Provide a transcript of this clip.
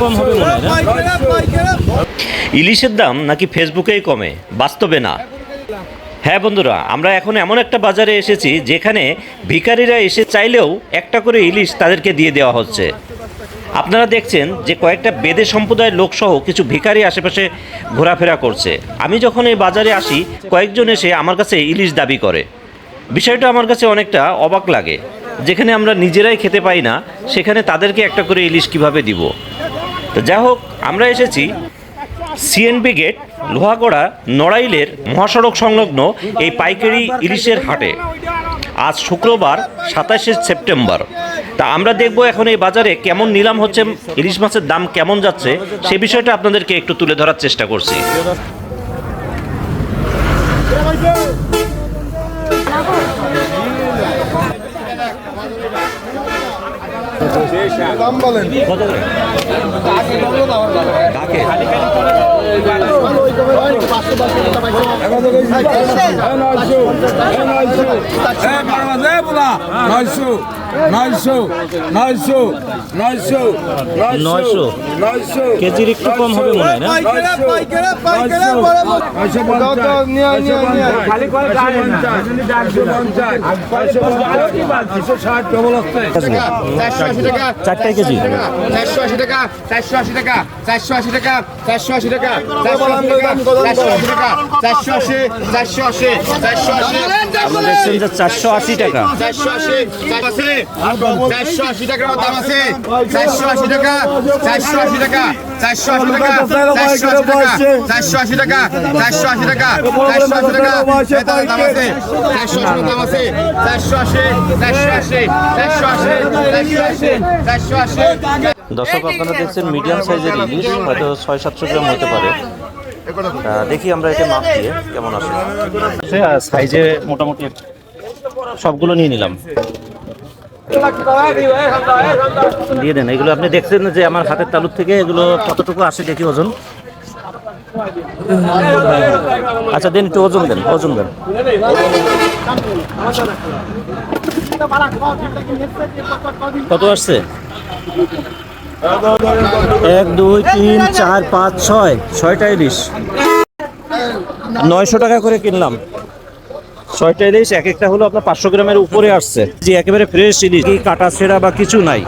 কম হবে ইলিশের দাম নাকি ফেসবুকেই কমে? বাস্তবে না। হ্যাঁ বন্ধুরা, আমরা এখন এমন একটা বাজারে এসেছি যেখানে ভিখারিরা এসে চাইলেও একটা করে ইলিশ তাদেরকে দিয়ে দেওয়া হচ্ছে। আপনারা দেখছেন যে কয়েকটা বেদে সম্প্রদায়ের লোকসহ কিছু ভিখারি আশেপাশে ঘোরাফেরা করছে। আমি যখন এই বাজারে আসি, কয়েকজন এসে আমার কাছে ইলিশ দাবি করে। বিষয়টা আমার কাছে অনেকটা অবাক লাগে। যেখানে আমরা নিজেরাই খেতে পাই না, সেখানে তাদেরকে একটা করে ইলিশ কীভাবে দিব? তো যা হোক, আমরা এসেছি সিএনবি গেট, লোহাগড়া নড়াইলের মহাসড়ক সংলগ্ন এই পাইকারি ইলিশের হাটে। আজ শুক্রবার সাতাশে সেপ্টেম্বর। তা আমরা দেখব এখন এই বাজারে কেমন নিলাম হচ্ছে ইলিশ মাছের দাম কেমন যাচ্ছে সে বিষয়টা আপনাদেরকে একটু তুলে ধরার চেষ্টা করছি। দাম বলেন। কত করে? নয়শো নয়শো নয়শো নয়শো নয়শো নয়শো কেজির একটু কম হবে মনে হয় না চারটাই কেজি চারশো আশি টাকা চারশো আশি টাকা চারশো আশি টাকা চারশো আশি টাকা চারশো আশি টাকা চারশো আশি টাকা চারশো আশি চারশো আশি চারশো আশি আপনারা দেখছেন চারশো আশি টাকা চারশো আশি আছে চারশো আশি টাকার দাম আছে চারশো আশি টাকা চারশো আশি টাকা চারশো আশি টাকা চারশো আশি টাকা চারশো আশি টাকা আশি টাকা দাম আছে চারশো দাম আছে চারশো আশি আশি আশি চারশো আশি দর্শক, আপনারা দেখছেন মিডিয়াম সাইজের ইলিশ, হয়তো ছয় সাতশো গ্রাম হতে পারে। দেখি আমরা এটা মাপ দিয়ে কেমন আসে। সাইজে মোটামুটি সবগুলো নিয়ে নিলাম। দিয়ে দেন, এগুলো আপনি দেখছেন যে আমার হাতের তালুর থেকে এগুলো কতটুকু আসে দেখি ওজন। আচ্ছা দেন একটু ওজন দেন ওজন দেন। কত আসছে? এক, দুই, তিন, চার, পাঁচ, ছয়, ছয়টা ইলিশ। নয়শো টাকা করে কিনলাম। ছয়টা ইলিশ এক একটা হলো আপনার পাঁচশো গ্রামের উপরে আসছে। যে একেবারে ফ্রেশ ইলিশ কাটা ছেঁড়া বা কিছু নাই।